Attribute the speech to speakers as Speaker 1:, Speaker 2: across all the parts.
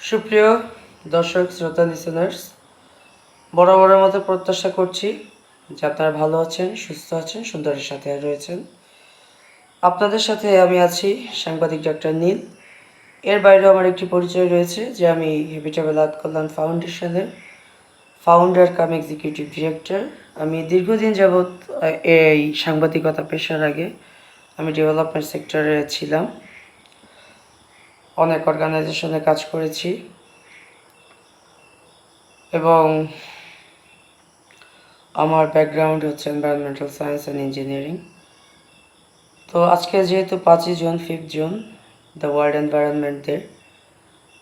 Speaker 1: সুপ্রিয় দর্শক, শ্রোতা লিসেনার্স বরাবরের মতো প্রত্যাশা করছি যে আপনারা ভালো আছেন, সুস্থ আছেন, সুন্দরের সাথে রয়েছেন। আপনাদের সাথে আমি আছি সাংবাদিক ডক্টর নীল। এর বাইরেও আমার একটি পরিচয় রয়েছে যে আমি হেবিটেবল আত কল্যাণ ফাউন্ডেশনের ফাউন্ডার কাম এক্সিকিউটিভ ডিরেক্টর আমি দীর্ঘদিন যাবৎ এই সাংবাদিকতা পেশার আগে আমি ডেভেলপমেন্ট সেক্টরে ছিলাম। অনেক অর্গানাইজেশনে কাজ করেছি। এবং আমার ব্যাকগ্রাউন্ড হচ্ছে এনভায়রনমেন্টাল সায়েন্স অ্যান্ড ইঞ্জিনিয়ারিং তো আজকে যেহেতু পাঁচই June fifth June the world environment day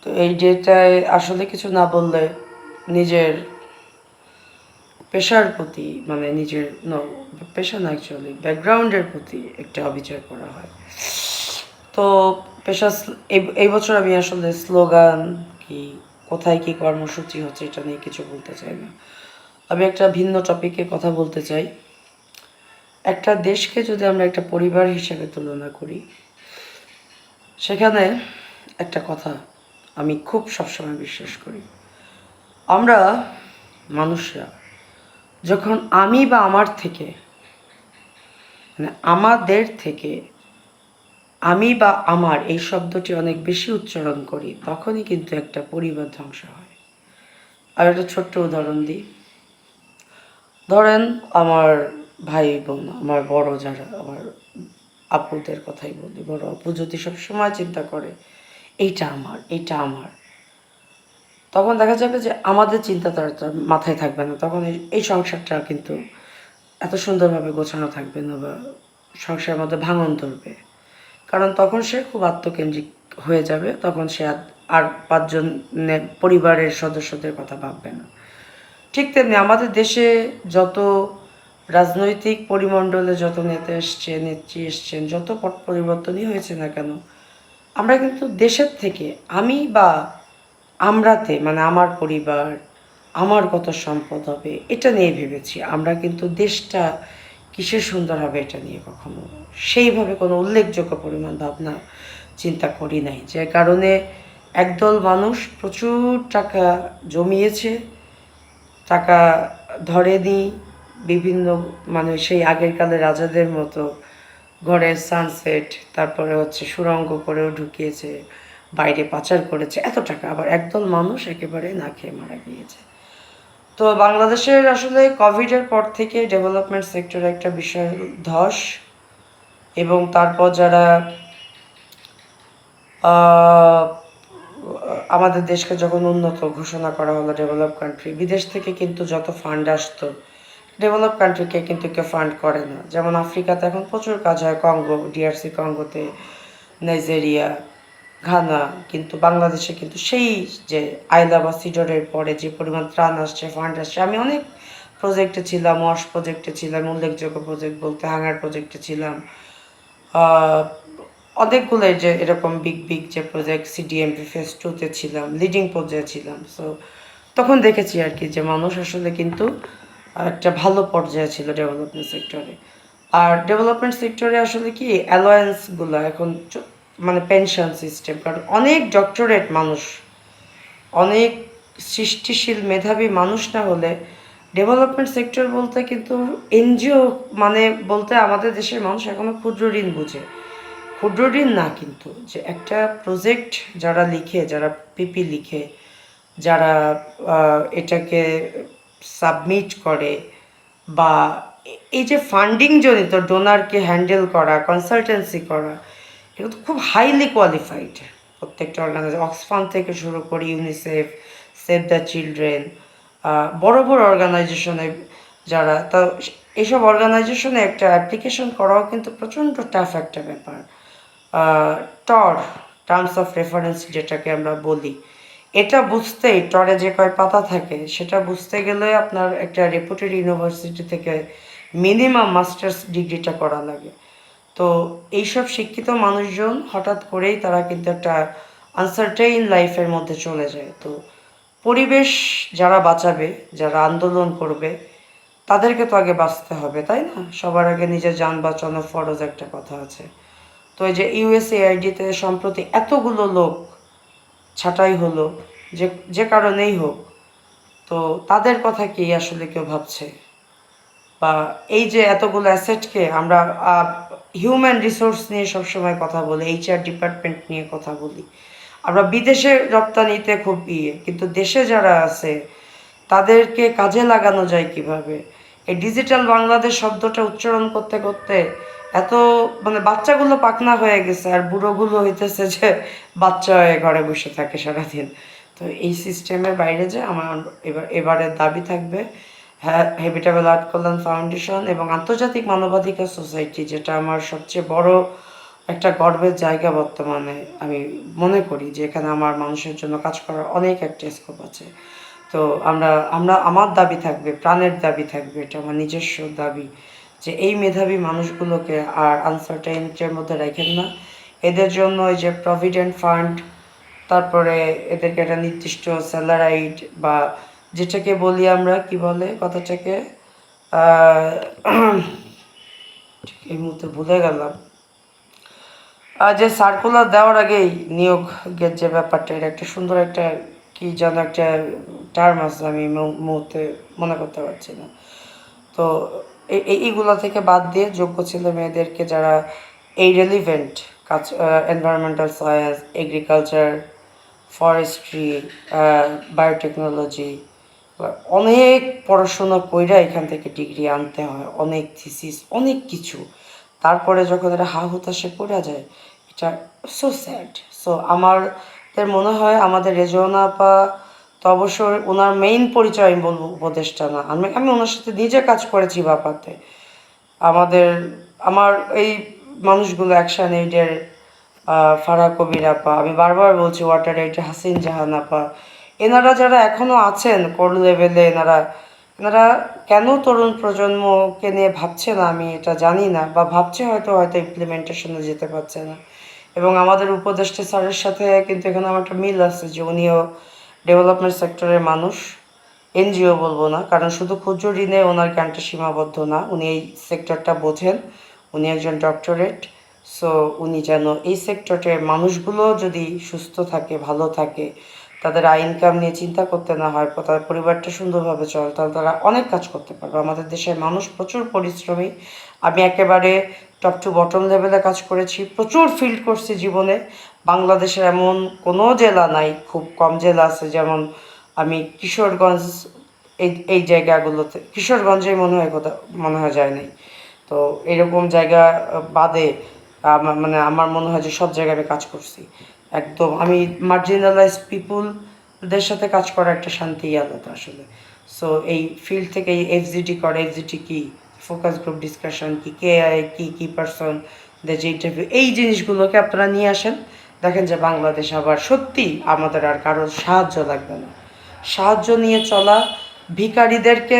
Speaker 1: তো এই ডেটায় আসলে কিছু না বললে নিজের পেশার প্রতি মানে নিজের পেশা না অ্যাকচুয়ালি ব্যাকগ্রাউন্ডের প্রতি একটা অবিচার করা হয়। তো পেশা এই বছর আমি আসলে স্লোগান কি, কোথায় কি কর্মসূচি হচ্ছে এটা নিয়ে কিছু বলতে চাই না। আমি একটা ভিন্ন টপিকে কথা বলতে চাই। একটা দেশকে যদি আমরা একটা পরিবার হিসেবে তুলনা করি, সেখানে একটা কথা আমি খুব সবসময় বিশ্বাস করি। আমরা মানুষরা যখন আমি বা আমার থেকে মানে আমাদের থেকে আমি বা আমার এই শব্দটি অনেক বেশি উচ্চারণ করি, তখনই কিন্তু একটা পরিবার ধ্বংস হয়। আর একটা ছোট্ট উদাহরণ দিই। ধরেন আমার ভাই বোন, আমার বড় যারা, আমার আপুদের কথাই বলি, বড় আপু যদি সবসময় চিন্তা করে, এইটা আমার এইটা আমার। তখন দেখা যাবে যে আমাদের চিন্তা তার মাথায় থাকবে না। তখন এই সংসারটা কিন্তু এত সুন্দরভাবে গোছানো থাকবে না বা সংসারের মধ্যে ভাঙন ধরবে। কারণ তখন সে খুব আত্মকেন্দ্রিক হয়ে যাবে, তখন সে আর- পাঁচজনের পরিবারের সদস্যদের কথা ভাববে না। ঠিক তেমনি আমাদের দেশে যত রাজনৈতিক পরিমণ্ডলে যত নেতা এসছে, নেত্রী এসছেন, যত পট পরিবর্তনই হয়েছে না কেন, আমরা কিন্তু দেশের থেকে, আমি বা আমরাতে মানে আমার পরিবার, আমার কত সম্পদ হবে, এটা নিয়ে ভেবেছি। আমরা কিন্তু দেশটা কিসে সুন্দর হবে এটা নিয়ে কখনো? সেইভাবে কোনো উল্লেখযোগ্য পরিমাণ ভাবনা, চিন্তা করি নাই। যে কারণে একদল মানুষ প্রচুর টাকা জমিয়েছে, টাকা ধরে ধরেনি, বিভিন্ন মানে সেই আগের কালে রাজাদের মতো ঘরের সানসেট, তারপরে হচ্ছে সুরঙ্গ করেও ঢুকিয়েছে, বাইরে পাচার করেছে, এত টাকা। আবার একদল মানুষ একেবারে না খেয়ে মারা গিয়েছে। তো বাংলাদেশের আসলে কোভিডের পর থেকে ডেভেলপমেন্ট সেক্টরে একটা বিষয় ধস এবং তারপর যারা আমাদের দেশকে যখন উন্নত ঘোষণা করা হলো ডেভেলপ কান্ট্রি বিদেশ থেকে কিন্তু যত ফান্ড আসতো ডেভেলপ কান্ট্রিকে কিন্তু কেউ ফান্ড করে না। যেমন আফ্রিকাতে এখন প্রচুর কাজ হয়, কঙ্গো ডিআরসি কঙ্গোতে, নাইজেরিয়া ঘানা কিন্তু বাংলাদেশে কিন্তু সেই যে আইলা বা সিডরের পরে যে পরিমাণ ত্রাণ আসছে ফান্ড আসছে আমি অনেক প্রজেক্টে ছিলাম ওয়াশ প্রজেক্টে ছিলাম উল্লেখযোগ্য প্রজেক্ট বলতে হাঙ্গার প্রজেক্টে ছিলাম। আহ, অনেকগুলোই যে এরকম বিগ বিগ যে প্রজেক্ট সিডিএমপি ফেস টুতে ছিলাম লিডিং পর্যায়ে ছিলাম। সো তখন দেখেছি আর কি যে মানুষ আসলে কিন্তু একটা ভালো পর্যায়ে ছিল ডেভেলপমেন্ট সেক্টরে আর ডেভেলপমেন্ট সেক্টরে আসলে কি অ্যালায়েন্সগুলো এখন মানে পেনশন সিস্টেম কারণ অনেক ডক্টরেট মানুষ, অনেক সৃষ্টিশীল মেধাবী মানুষ না হলে ডেভেলপমেন্ট সেক্টর বলতে কিন্তু এনজিও মানে বলতে আমাদের দেশের মানুষ এখনও ক্ষুদ্র ঋণ বুঝে। ক্ষুদ্র ঋণ না কিন্তু, যে একটা প্রজেক্ট যারা লিখে, যারা পিপি লিখে, যারা এটাকে সাবমিট করে বা এই যে ফান্ডিং জনিত ডোনারকে হ্যান্ডেল করা কনসালটেন্সি করা এগুলো তো খুব হাইলি কোয়ালিফাইড প্রত্যেকটা অর্গানাইজেশন অক্সফাম থেকে শুরু করে ইউনিসেফ সেভ দ্য চিলড্রেন বড় বড় অর্গানাইজেশনে যারা, তা এইসব অর্গানাইজেশনে একটা অ্যাপ্লিকেশন করাও কিন্তু প্রচণ্ড টাফ একটা ব্যাপার। টর টার্মস অফ রেফারেন্স যেটাকে আমরা বলি, এটা বুঝতেই টরে যে কয় পাতা থাকে, সেটা বুঝতে গেলে আপনার একটা রেপুটেড ইউনিভার্সিটি থেকে মিনিমাম মাস্টার্স ডিগ্রিটা করা লাগে। তো এইসব শিক্ষিত মানুষজন হঠাৎ করেই তারা কিন্তু একটা আনসার্টেইন লাইফের মধ্যে চলে যায়। তো পরিবেশ যারা বাঁচাবে, যারা আন্দোলন করবে, তাদেরকে তো আগে বাঁচতে হবে, তাই না? সবার আগে নিজের যান বাঁচানো ফরজ একটা কথা আছে। তো এই যে ইউএসএআইডিতে সম্প্রতি এতগুলো লোক ছাঁটাই হলো, যে যে কারণেই হোক, তো তাদের কথা কি আসলে কেউ ভাবছে? এই যে এতগুলো অ্যাসেটকে আমরা হিউম্যান রিসোর্স নিয়ে সবসময় কথা বলি এইচআর ডিপার্টমেন্ট নিয়ে কথা বলি। আমরা বিদেশে রপ্তানিতে খুব ইয়ে কিন্তু দেশে যারা আছে, তাদেরকে কাজে লাগানো যায় কীভাবে? এই ডিজিটাল বাংলাদেশ শব্দটা উচ্চারণ করতে করতে এত মানে বাচ্চাগুলো পাকনা হয়ে গেছে, আর বুড়োগুলো হইতেছে যে বাচ্চা হয়ে ঘরে বসে থাকে সারাদিন। তো এই সিস্টেমের বাইরে যে আমার এবার, এবারের দাবি থাকবে হ্যাঁ হেবিটেবল আর্ট কল্যাণ ফাউন্ডেশন এবং আন্তর্জাতিক মানবাধিকার সোসাইটি যেটা আমার সবচেয়ে বড় একটা গর্বের জায়গা বর্তমানে আমি মনে করি যে এখানে আমার মানুষের জন্য কাজ করার অনেক একটা স্কোপ আছে। তো আমরা আমরা, আমার দাবি থাকবে, প্রাণের দাবি থাকবে, এটা আমার নিজস্ব দাবি যে এই মেধাবী মানুষগুলোকে আর আনসার্টেনিটির মধ্যে রাখেন না। এদের জন্য ওই যে প্রভিডেন্ট ফান্ড তারপরে এদেরকে একটা নির্দিষ্ট স্যালারাইড বা যেটাকে বলি আমরা, কি বলে কথাটাকে? এই মুহূর্তে ভুলে গেলাম। যে সার্কুলার দেওয়ার আগেই নিয়োগের যে ব্যাপারটা, এটা একটা সুন্দর একটা, কি যেন একটা টার্ম আছে আমি মুহূর্তে মনে করতে পারছি না। তো এই এই- এইগুলো থেকে বাদ দিয়ে যোগ্য ছেলে মেয়েদেরকে যারা এই রেলিভেন্ট কাজ environmental science agriculture forestry biotechnology অনেক পড়াশোনা কইরা এখান থেকে ডিগ্রি আনতে হয়, অনেক থিসিস অনেক কিছু। তারপরে যখন এটা হা হুতাশে পড়া যায়, এটা সো স্যাড সো আমাদের মনে হয় আমাদের রেজওয়ানা আপা তো অবশ্যই ওনার মেইন পরিচয় আমি বলব উপদেষ্টা না। আমি আমি ওনার সাথে নিজে কাজ করেছি বাপাতে। আমাদের, আমার এই মানুষগুলো অ্যাকশন এইডের ফারা কবির আপা, আমি বারবার বলছি, ওয়াটার এইডের হাসিন জাহান আপা এনারা যারা এখনও আছেন কোর লেভেলে, এনারা এনারা কেন তরুণ প্রজন্মকে নিয়ে ভাবছে না আমি এটা জানি না, বা ভাবছে হয়তো হয়তো ইমপ্লিমেন্টেশনে যেতে পারছে না। এবং আমাদের উপদেষ্টা স্যারের সাথে কিন্তু এখানে আমার একটা মিল আছে যে উনিও ডেভেলপমেন্ট সেক্টরের মানুষ, এনজিও বলব না, কারণ শুধু ক্ষুদ্র ঋণে ওনার জ্ঞানটা সীমাবদ্ধ না, উনি এই সেক্টরটা বোঝেন, উনি একজন ডক্টরেট সো উনি যেন এই সেক্টরের মানুষগুলো যদি সুস্থ থাকে, ভালো থাকে তাদের আয় ইনকাম নিয়ে চিন্তা করতে না হয় তাদের পরিবারটা সুন্দরভাবে চলে, তাহলে তারা অনেক কাজ করতে পারবে। আমাদের দেশের মানুষ প্রচুর পরিশ্রমী। আমি একেবারে টপ টু বটম লেভেলে কাজ করেছি, প্রচুর ফিল্ড করছি জীবনে। বাংলাদেশের এমন কোনো জেলা নাই, খুব কম জেলা আছে, যেমন আমি কিশোরগঞ্জ, এই এই জায়গাগুলোতে, কিশোরগঞ্জেই মনে হয় কোথাও, মনে হয় যায় নাই। তো এরকম জায়গা বাদে মানে আমার মনে হয় যে সব জায়গায় আমি কাজ করছি। একদম। আমি মার্জিনালাইজ পিপুলদের সাথে কাজ করা একটা শান্তি আলাদা আসলে। সো এই ফিল্ড থেকে এই এফজিটি করে এফজিটি কি? ফোকাস গ্রুপ ডিসকাশন কি কে আই, কি কি পারসন যে ইন্টারভিউ এই জিনিসগুলোকে আপনারা নিয়ে আসেন। দেখেন যে বাংলাদেশ আবার সত্যি আমাদের আর কারোর সাহায্য লাগবে না। সাহায্য নিয়ে চলা ভিখারিদেরকে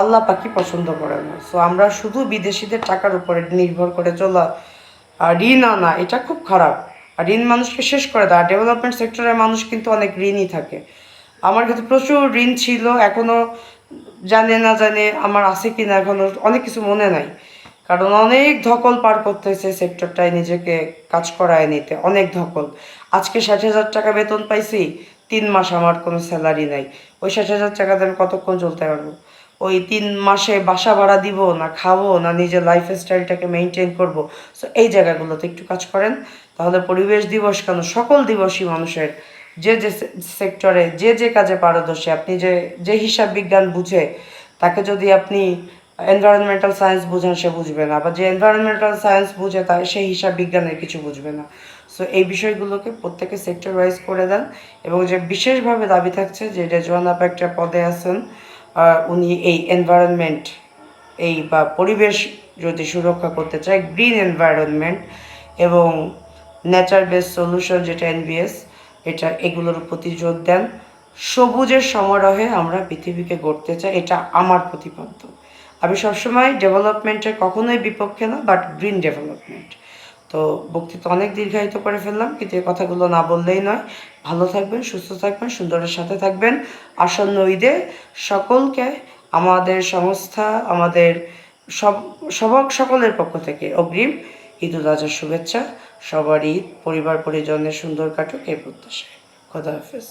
Speaker 1: আল্লাহ পাকি পছন্দ করে না। সো আমরা শুধু বিদেশিদের টাকার উপরে নির্ভর করে চলা ঋণ আনা, এটা খুব খারাপ। আর ঋণ মানুষকে শেষ করে দেয় ডেভেলপমেন্ট সেক্টরের মানুষ কিন্তু অনেক ঋণই থাকে। আমার কাছে প্রচুর ঋণ ছিল, এখনও জানে না জানে আমার আছে কি না এখনও অনেক কিছু মনে নাই। কারণ অনেক ধকল পার করতে হয়েছে সেক্টরটায় নিজেকে কাজ করায় নিতে, অনেক ধকল। আজকে ষাট হাজার টাকা বেতন পাইছি, তিন মাস আমার কোনো স্যালারি নাই। ওই ষাট হাজার টাকাতে আমি কতক্ষণ চলতে পারব? ওই তিন মাসে বাসা ভাড়া দিব, না খাব, না নিজের লাইফ স্টাইলটাকে মেনটেন করব? সো এই জায়গাগুলোতে একটু কাজ করেন। তাহলে পরিবেশ দিবস কেন? সকল দিবসই মানুষের যে যে সেক্টরে যে যে কাজে পারদর্শী, আপনি যে যে হিসাব বিজ্ঞান বুঝে, তাকে যদি আপনি এনভায়রনমেন্টাল সায়েন্স বুঝেন, সে বুঝবে না। বা যে এনভায়রনমেন্টাল সায়েন্স বুঝে, তা সে হিসাব বিজ্ঞানের কিছু বুঝবে না। সো এই বিষয়গুলোকে প্রত্যেকে সেক্টর ওয়াইজ করে দেন এবং যে বিশেষভাবে দাবি থাকছে যে রেজওয়ান আপা একটা পদে আছেন উনি এই এনভায়রনমেন্ট এই বা পরিবেশ যদি সুরক্ষা করতে চায় গ্রিন এনভায়রনমেন্ট এবং নেচার বেস সলিউশন যেটা এনবিএস এটা এগুলোর প্রতি জোর দেন। সবুজের সমারোহে আমরা পৃথিবীকে গড়তে চাই, এটা আমার প্রতিপাদ্য। আমি সবসময় ডেভেলপমেন্টের কখনোই বিপক্ষে না বাট গ্রিন ডেভেলপমেন্ট তো বক্তৃতা অনেক দীর্ঘায়িত করে ফেললাম, কিন্তু এই কথাগুলো না বললেই নয়। ভালো থাকবেন, সুস্থ থাকবেন, সুন্দরের সাথে থাকবেন। আসন্ন ঈদে সকলকে, আমাদের সংস্থা, আমাদের সব, সবক সকলের পক্ষ থেকে অগ্রিম ঈদ উল আজহার শুভেচ্ছা। সবার ঈদ পরিবার পরিজনের সুন্দর কাটুক এই প্রত্যাশায়। খোদা হাফেজ।